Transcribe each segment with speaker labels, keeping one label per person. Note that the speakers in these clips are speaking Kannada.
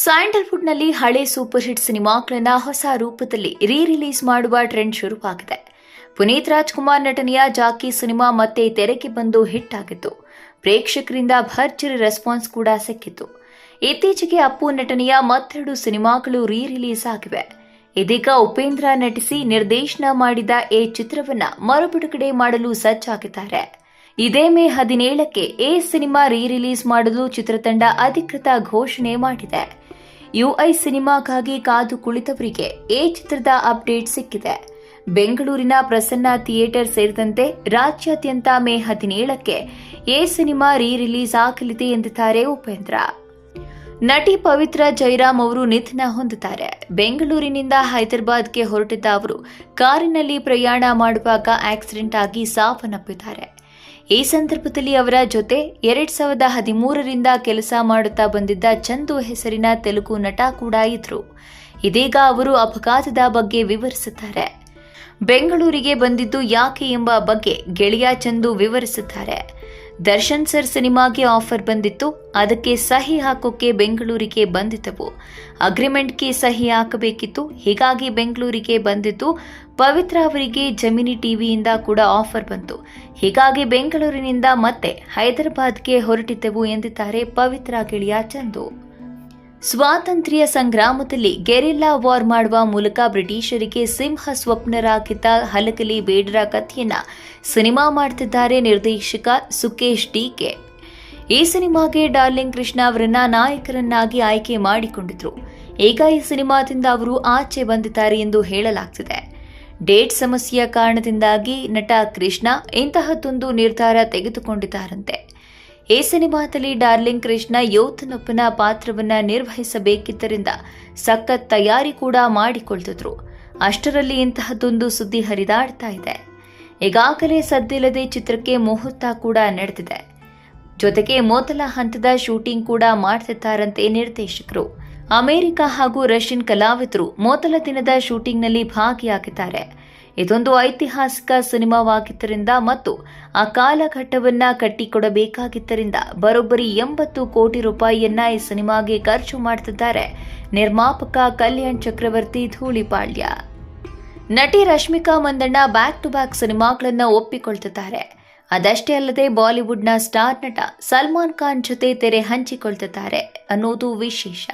Speaker 1: ಸ್ಯಾಂಡಲ್ವುಡ್ನಲ್ಲಿ ಹಳೆ ಸೂಪರ್ ಹಿಟ್ ಸಿನಿಮಾಗಳನ್ನ ಹೊಸ ರೂಪದಲ್ಲಿ ರೀ ರಿಲೀಸ್ ಮಾಡುವ ಟ್ರೆಂಡ್ ಶುರುವಾಗಿದೆ. ಪುನೀತ್ ರಾಜ್ಕುಮಾರ್ ನಟನೆಯ ಜಾಕಿ ಸಿನಿಮಾ ಮತ್ತೆ ತೆರೆಗೆ ಬಂದು ಹಿಟ್ ಆಗಿತ್ತು. ಪ್ರೇಕ್ಷಕರಿಂದ ಭರ್ಜರಿ ರೆಸ್ಪಾನ್ಸ್ ಕೂಡ ಸಿಕ್ಕಿತ್ತು. ಇತ್ತೀಚೆಗೆ ಅಪ್ಪು ನಟನೆಯ ಮತ್ತೆರಡು ಸಿನಿಮಾಗಳು ರೀ ರಿಲೀಸ್ ಆಗಿವೆ. ಇದೀಗ ಉಪೇಂದ್ರ ನಟಿಸಿ ನಿರ್ದೇಶನ ಮಾಡಿದ ಈ ಚಿತ್ರವನ್ನ ಮರುಬಿಡುಗಡೆ ಮಾಡಲು ಸಜ್ಜಾಗಿದ್ದಾರೆ. ಇದೇ ಮೇ ಹದಿನೇಳಕ್ಕೆ ಎ ಸಿನಿಮಾ ರೀ ರಿಲೀಸ್ ಮಾಡಲು ಚಿತ್ರತಂಡ ಅಧಿಕೃತ ಘೋಷಣೆ ಮಾಡಿದೆ. ಯುಐ ಸಿನಿಮಾಗಾಗಿ ಕಾದು ಕುಳಿತವರಿಗೆ ಎ ಚಿತ್ರದ ಅಪ್ಡೇಟ್ ಸಿಕ್ಕಿದೆ. ಬೆಂಗಳೂರಿನ ಪ್ರಸನ್ನ ಥಿಯೇಟರ್ ಸೇರಿದಂತೆ ರಾಜ್ಯಾದ್ಯಂತ ಮೇ ಹದಿನೇಳಕ್ಕೆ ಎ ಸಿನಿಮಾ ರೀ ರಿಲೀಸ್ ಆಗಲಿದೆ ಎಂದಿದ್ದಾರೆ ಉಪೇಂದ್ರ. ನಟಿ ಪವಿತ್ರ ಜೈರಾಮ್ ಅವರು ನಿಧನ ಹೊಂದಿದ್ದಾರೆ. ಬೆಂಗಳೂರಿನಿಂದ ಹೈದರಾಬಾದ್ಗೆ ಹೊರಟಿದ್ದ ಅವರು ಕಾರಿನಲ್ಲಿ ಪ್ರಯಾಣ ಮಾಡುವಾಗ ಆಕ್ಸಿಡೆಂಟ್ ಆಗಿ ಸಾವನ್ನಪ್ಪಿದ್ದಾರೆ. ಈ ಸಂದರ್ಭದಲ್ಲಿ ಅವರ ಜೊತೆ ಎರಡ್ ಸಾವಿರದ ಹದಿಮೂರರಿಂದ ಕೆಲಸ ಮಾಡುತ್ತಾ ಬಂದಿದ್ದ ಚಂದು ಹೆಸರಿನ ತೆಲುಗು ನಟ ಕೂಡ ಇದ್ರು. ಇದೀಗ ಅವರು ಅಪಘಾತದ ಬಗ್ಗೆ ವಿವರಿಸುತ್ತಾರೆ. ಬೆಂಗಳೂರಿಗೆ ಬಂದಿದ್ದು ಯಾಕೆ ಎಂಬ ಬಗ್ಗೆ ಗೆಳೆಯ ಚಂದು ವಿವರಿಸುತ್ತಾರೆ. ದರ್ಶನ್ ಸರ್ ಸಿನಿಮಾಗೆ ಆಫರ್ ಬಂದಿತ್ತು, ಅದಕ್ಕೆ ಸಹಿ ಹಾಕೋಕೆ ಬೆಂಗಳೂರಿಗೆ ಬಂದಿದ್ದವು. ಅಗ್ರಿಮೆಂಟ್ಗೆ ಸಹಿ ಹಾಕಬೇಕಿತ್ತು, ಹೀಗಾಗಿ ಬೆಂಗಳೂರಿಗೆ ಬಂದಿದ್ದು, ಪವಿತ್ರ ಅವರಿಗೆ ಜಮಿನಿ ಟಿವಿಯಿಂದ ಕೂಡ ಆಫರ್ ಬಂತು. ಹೀಗಾಗಿ ಬೆಂಗಳೂರಿನಿಂದ ಮತ್ತೆ ಹೈದರಾಬಾದ್ಗೆ ಹೊರಟಿದ್ದೆವು ಎಂದಿದ್ದಾರೆ ಪವಿತ್ರ ಗೆಳೆಯ ಚಂದು. ಸ್ವಾತಂತ್ರ್ಯ ಸಂಗ್ರಾಮದಲ್ಲಿ ಗೆರಿಲ್ಲಾ ವಾರ್ ಮಾಡುವ ಮೂಲಕ ಬ್ರಿಟಿಷರಿಗೆ ಸಿಂಹ ಸ್ವಪ್ನರಾಗಿದ್ದ ಹಲಕಲಿ ಬೇಡರ ಕಥೆಯನ್ನ ಸಿನಿಮಾ ಮಾಡ್ತಿದ್ದಾರೆ ನಿರ್ದೇಶಕ ಸುಕೇಶ್ ಡಿಕೆ. ಈ ಸಿನಿಮಾಗೆ ಡಾರ್ಲಿಂಗ್ ಕೃಷ್ಣ ಅವರನ್ನ ನಾಯಕರನ್ನಾಗಿ ಆಯ್ಕೆ ಮಾಡಿಕೊಂಡಿದ್ರು. ಈಗ ಈ ಸಿನಿಮಾದಿಂದ ಅವರು ಆಚೆ ಬಂದಿದ್ದಾರೆ ಎಂದು ಹೇಳಲಾಗ್ತಿದೆ. ಡೇಟ್ ಸಮಸ್ಯೆಯ ಕಾರಣದಿಂದಾಗಿ ನಟ ಕೃಷ್ಣ ಇಂತಹದ್ದೊಂದು ನಿರ್ಧಾರ ತೆಗೆದುಕೊಂಡಿದ್ದಾರಂತೆ. ಈ ಸಿನಿಮಾದಲ್ಲಿ ಡಾರ್ಲಿಂಗ್ ಕೃಷ್ಣ ಯೋಧನೊಬ್ಬನ ಪಾತ್ರವನ್ನ ನಿರ್ವಹಿಸಬೇಕಿದ್ದರಿಂದ ಸಖತ್ ತಯಾರಿ ಕೂಡ ಮಾಡಿಕೊಳ್ತಿದ್ರು. ಅಷ್ಟರಲ್ಲಿ ಇಂತಹದ್ದೊಂದು ಸುದ್ದಿ ಹರಿದಾಡ್ತಾ ಇದೆ. ಈಗಾಗಲೇ ಸದ್ದಿಲ್ಲದೆ ಚಿತ್ರಕ್ಕೆ ಮುಹೂರ್ತ ಕೂಡ ನಡೆದಿದೆ. ಜೊತೆಗೆ ಮೊದಲ ಹಂತದ ಶೂಟಿಂಗ್ ಕೂಡ ಮಾಡ್ತಿದ್ದಾರಂತೆ ನಿರ್ದೇಶಕರು. ಅಮೆರಿಕ ಹಾಗೂ ರಷ್ಯನ್ ಕಲಾವಿದರು ಮೊದಲ ದಿನದ ಶೂಟಿಂಗ್ನಲ್ಲಿ ಭಾಗಿಯಾಗಿದ್ದಾರೆ. ಇದೊಂದು ಐತಿಹಾಸಿಕ ಸಿನಿಮಾವಾಗಿದ್ದರಿಂದ ಮತ್ತು ಆ ಕಾಲಘಟ್ಟವನ್ನ ಕಟ್ಟಿಕೊಡಬೇಕಾಗಿದ್ದರಿಂದ ಬರೋಬ್ಬರಿ ಎಂಬತ್ತು ಕೋಟಿ ರೂಪಾಯಿಯನ್ನ ಈ ಸಿನಿಮಾಗೆ ಖರ್ಚು ಮಾಡ್ತಿದ್ದಾರೆ ನಿರ್ಮಾಪಕ ಕಲ್ಯಾಣ್ ಚಕ್ರವರ್ತಿ ಧೂಳಿಪಾಳ್ಯ ನಟಿ Rashmika Mandanna back to back ಸಿನಿಮಾಗಳನ್ನು ಒಪ್ಪಿಕೊಳ್ತಿದ್ದಾರೆ. ಅದಷ್ಟೇ ಅಲ್ಲದೆ ಬಾಲಿವುಡ್ನ ಸ್ಟಾರ್ ನಟ ಸಲ್ಮಾನ್ ಖಾನ್ ಜೊತೆ ತೆರೆ ಹಂಚಿಕೊಳ್ತಿದ್ದಾರೆ ಅನ್ನೋದು ವಿಶೇಷ.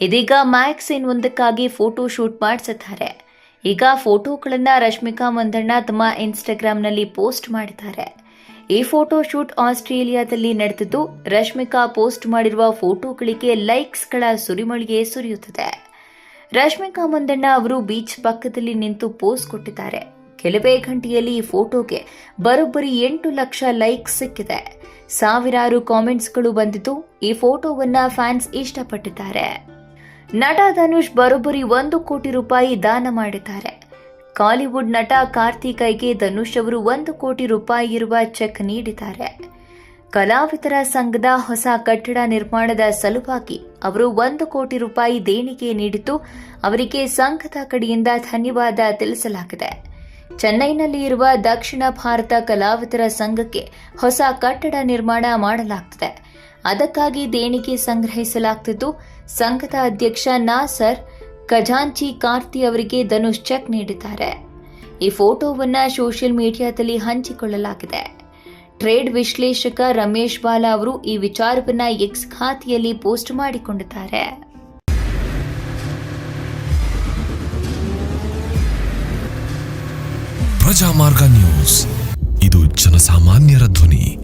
Speaker 1: ಇದೀಗ ಮ್ಯಾಕ್ಸಿನ್ ಒಂದಕ್ಕಾಗಿ ಫೋಟೋ ಶೂಟ್ ಮಾಡಿಸಿದ್ದಾರೆ ಈಗ ಫೋಟೋಗಳನ್ನು ರಶ್ಮಿಕಾ ಮಂದಣ್ಣ ತಮ್ಮ ಇನ್ಸ್ಟಾಗ್ರಾಮ್ನಲ್ಲಿ ಪೋಸ್ಟ್ ಮಾಡಿದ್ದಾರೆ. ಈ ಫೋಟೋ ಶೂಟ್ ಆಸ್ಟ್ರೇಲಿಯಾದಲ್ಲಿ ನಡೆದಿದ್ದು, ರಶ್ಮಿಕಾ ಪೋಸ್ಟ್ ಮಾಡಿರುವ ಫೋಟೋಗಳಿಗೆ ಲೈಕ್ಸ್ಗಳ ಸುರಿಮಳಿಗೆ ಸುರಿಯುತ್ತಿದೆ. ರಶ್ಮಿಕಾ ಮಂದಣ್ಣ ಅವರು ಬೀಚ್ ಪಕ್ಕದಲ್ಲಿ ನಿಂತು ಪೋಸ್ ಕೊಟ್ಟಿದ್ದಾರೆ. ಕೆಲವೇ ಗಂಟೆಯಲ್ಲಿ ಈ ಫೋಟೋಗೆ ಬರೋಬ್ಬರಿ ಎಂಟು ಲಕ್ಷ ಲೈಕ್ ಸಿಕ್ಕಿದೆ. ಸಾವಿರಾರು ಕಾಮೆಂಟ್ಸ್ಗಳು ಬಂದಿದ್ದು, ಈ ಫೋಟೋವನ್ನ ಫ್ಯಾನ್ಸ್ ಇಷ್ಟಪಟ್ಟಿದ್ದಾರೆ. ನಟ ಧನುಷ್ ಬರೋಬ್ಬರಿ ಒಂದು ಕೋಟಿ ರೂಪಾಯಿ ದಾನ ಮಾಡಿದ್ದಾರೆ. ಕಾಲಿವುಡ್ ನಟ ಕಾರ್ತಿಕೈಗೆ ಧನುಷ್ ಅವರು ಒಂದು ಕೋಟಿ ರೂಪಾಯಿ ಇರುವ ಚೆಕ್ ನೀಡಿದ್ದಾರೆ. ಕಲಾವಿದರ ಸಂಘದ ಹೊಸ ಕಟ್ಟಡ ನಿರ್ಮಾಣದ ಸಲುವಾಗಿ ಅವರು ಒಂದು ಕೋಟಿ ರೂಪಾಯಿ ದೇಣಿಗೆ ನೀಡಿದ್ದು ಅವರಿಗೆ ಸಂಘದ ಕಡೆಯಿಂದ ಧನ್ಯವಾದ ತಿಳಿಸಲಾಗಿದೆ. ಚೆನ್ನೈನಲ್ಲಿ ಇರುವ ದಕ್ಷಿಣ ಭಾರತ ಕಲಾವಿದರ ಸಂಘಕ್ಕೆ ಹೊಸ ಕಟ್ಟಡ ನಿರ್ಮಾಣ ಮಾಡಲಾಗ್ತಿದೆ. ಅದಕ್ಕಾಗಿ ದೇಣಿಗೆ ಸಂಗ್ರಹಿಸಲಾಗ್ತಿದ್ದು, ಸಂಘದ ಅಧ್ಯಕ್ಷ ನಾಸರ್ ಖಜಾಂಚಿ ಕಾರ್ತಿ ಅವರಿಗೆ ಧನುಷ್ ಚೆಕ್ ನೀಡಿದ್ದಾರೆ. ಈ ಫೋಟೋವನ್ನ ಸೋಷಿಯಲ್ ಮೀಡಿಯಾದಲ್ಲಿ ಹಂಚಿಕೊಳ್ಳಲಾಗಿದೆ. ಟ್ರೇಡ್ ವಿಶ್ಲೇಷಕ ರಮೇಶ್ ಬಾಲಾ ಅವರು ಈ ವಿಚಾರವನ್ನ ಎಕ್ಸ್ ಖಾತೆಯಲ್ಲಿ ಪೋಸ್ಟ್ ಮಾಡಿಕೊಂಡಿದ್ದಾರೆ.
Speaker 2: ಪ್ರಜಾಮಾರ್ಗ ನ್ಯೂಸ್. ಇದು ಜನಸಾಮಾನ್ಯರ ಧ್ವನಿ.